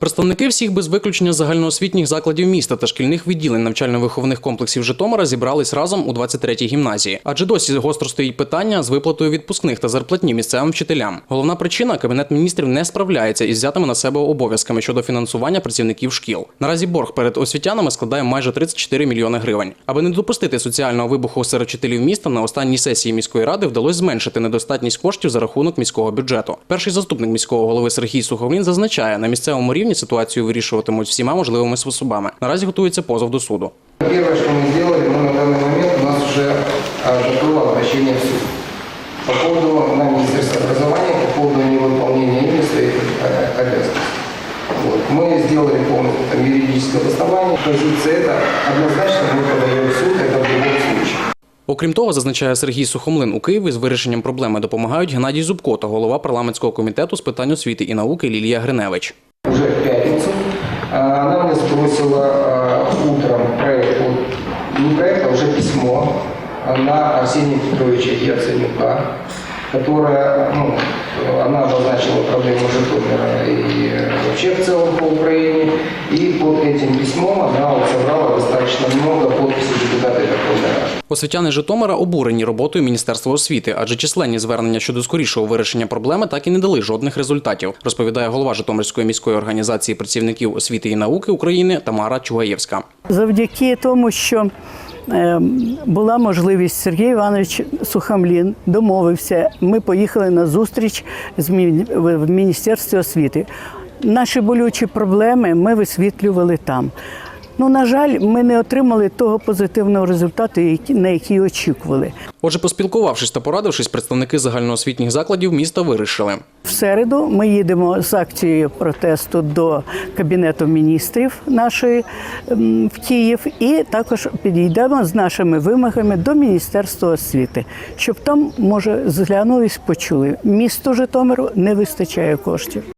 Представники всіх без виключення загальноосвітніх закладів міста та шкільних відділень навчально-виховних комплексів Житомира зібрались разом у 23-й гімназії. Адже досі гостро стоїть питання з виплатою відпускних та зарплатні місцевим вчителям. Головна причина кабінет міністрів не справляється із взятими на себе обов'язками щодо фінансування працівників шкіл. Наразі борг перед освітянами складає майже 34 мільйони гривень. Аби не допустити соціального вибуху серед вчителів міста, на останній сесії міської ради вдалося зменшити недостатність коштів за рахунок міського бюджету. Перший заступник міського голови Сергій Суховлін зазначає, на місцевому рівні ситуацію вирішуватимуть всіма можливими способами. Наразі готується позов до суду. Первое, что мы сделали, мы на данный момент у нас уже а, готово обращение в суд по поводу на Министерство образования, по поводу невыполнения ими своих э, обязанностей. Вот. Мы сделали полностью там, юридическое обоснование. Позиция это однозначно мы подаем в суд, это в любом случае. Окрім того, зазначає Сергій Сухомлин, у Києві з вирішенням проблеми допомагають Геннадій Зубко та голова парламентського комітету з питань освіти і науки Лілія Гриневич. Уже в пятницу. А, Она мне сбросила а, утром проект, не проект, а уже письмо а, на Арсения Петровича Яценюка, которая, ну, она обозначила проблему Житомира и э, вообще в целом по Украине. И под этим письмом она вот собрала достаточно много подписей депутата Верховной Рады. Освітяни Житомира обурені роботою Міністерства освіти, адже численні звернення щодо скорішого вирішення проблеми так і не дали жодних результатів, розповідає голова Житомирської міської організації працівників освіти і науки України Тамара Чугаєвська. Завдяки тому, що е, була можливість Сергій Іванович Сухамлін домовився. Ми поїхали на зустріч в Міністерстві освіти. Наші болючі проблеми ми висвітлювали там. Ну, на жаль, ми не отримали того позитивного результату, на який очікували. Отже, поспілкувавшись та порадившись, представники загальноосвітніх закладів міста вирішили. В середу ми їдемо з акцією протесту до Кабінету міністрів нашої в Київ, і також підійдемо з нашими вимогами до Міністерства освіти, щоб там, може, зглянулись, почули. Місту Житомиру не вистачає коштів.